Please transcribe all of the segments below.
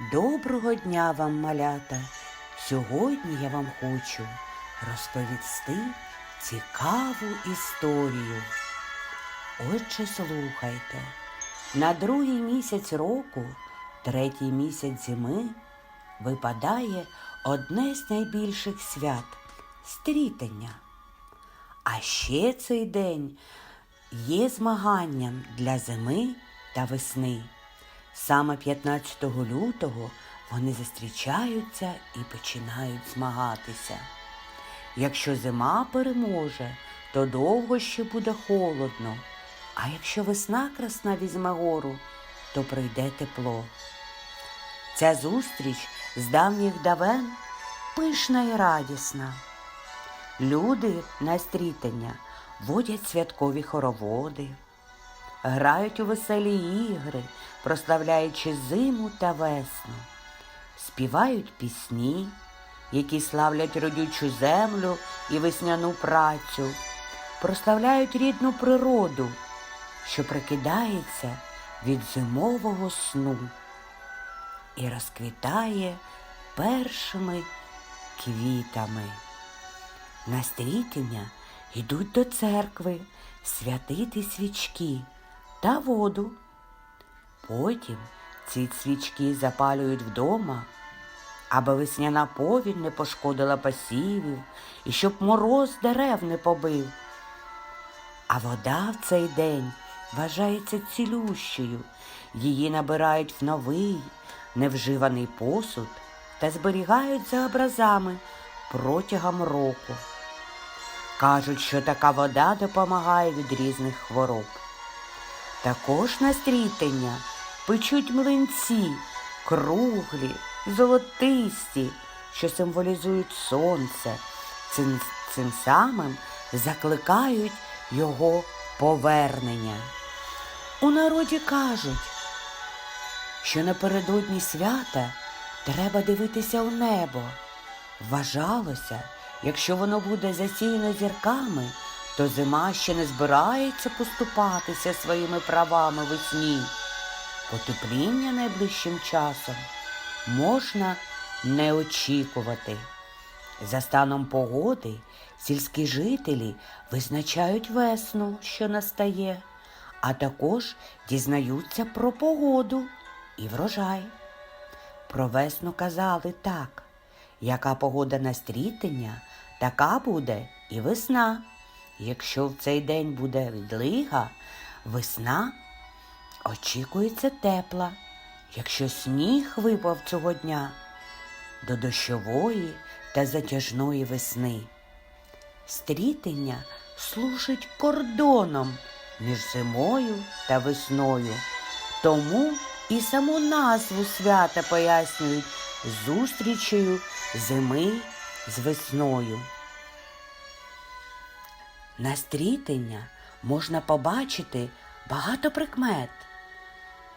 Доброго дня вам, малята! Сьогодні я вам хочу розповісти цікаву історію. Отже, слухайте, на другий місяць року, третій місяць зими, випадає одне з найбільших свят стрітення. А ще цей день є змаганням для зими та весни. Саме 15 лютого вони зустрічаються і починають змагатися. Якщо зима переможе, то довго ще буде холодно, а якщо весна красна візьме гору, то прийде тепло. Ця зустріч з давніх давен пишна і радісна. Люди на стрітання водять святкові хороводи, грають у веселі ігри, прославляючи зиму та весну, співають пісні, які славлять родючу землю і весняну працю, прославляють рідну природу, що прикидається від зимового сну і розквітає першими квітами. На стрітення йдуть до церкви святити свічки та воду. Потім ці свічки запалюють вдома, аби весняна повінь не пошкодила посівів і щоб мороз дерев не побив. А вода в цей день вважається цілющою. Її набирають в новий, невживаний посуд та зберігають за образами протягом року. Кажуть, що така вода допомагає від різних хвороб. Також на стрітення печуть млинці, круглі, золотисті, що символізують сонце. Цим, цим самим закликають його повернення. У народі кажуть, що напередодні свята треба дивитися у небо. Вважалося, якщо воно буде засіяно зірками, то зима ще не збирається поступатися своїми правами весні. Потепління найближчим часом можна не очікувати. За станом погоди сільські жителі визначають весну, що настає, а також дізнаються про погоду і врожай. Про весну казали так, яка погода на стрітення, така буде і весна. Якщо в цей день буде відлига, весна очікується тепла. Якщо сніг випав цього дня до дощової та затяжної весни. Стрітення служить кордоном між зимою та весною. Тому і саму назву свята пояснюють зустрічею зими з весною. На стрітення можна побачити багато прикмет.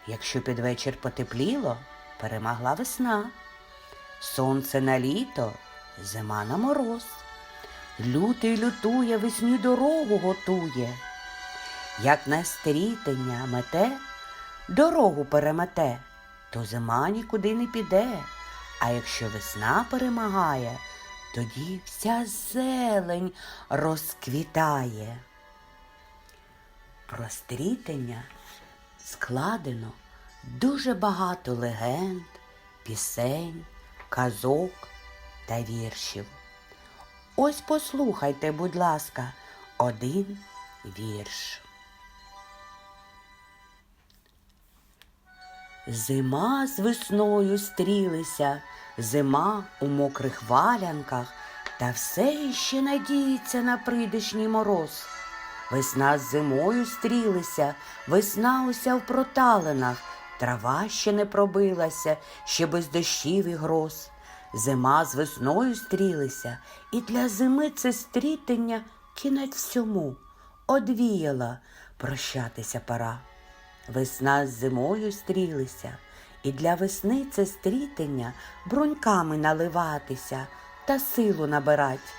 Якщо під вечір потепліло, перемогла весна. Сонце на літо, зима на мороз. Лютий лютує, весні дорогу готує. Як на стрітення мете, дорогу перемете, то зима нікуди не піде. А якщо весна перемагає, тоді вся зелень розквітає. Про стрітення складено дуже багато легенд, пісень, казок та віршів. Ось послухайте, будь ласка, один вірш. Зима з весною стрілися, зима у мокрих валянках, та все іще надіється на прийдешній мороз. Весна з зимою стрілися, весна уся в проталинах, трава ще не пробилася, ще без дощів і гроз. Зима з весною стрілися, і для зими це стрітення кінець всьому. Одвіяла прощатися пора. Весна з зимою стрілися, і для весни це стрітення бруньками наливатися та силу набирать.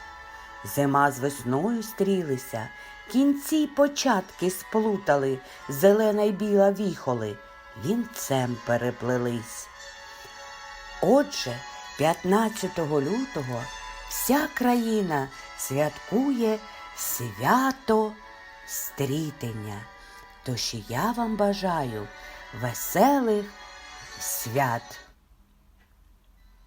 Зима з весною стрілися, кінці й початки сплутали, зелена й біла віхоли, вінцем переплелись. Отже, 15 лютого вся країна святкує свято стрітення. Тож я вам бажаю веселих свят.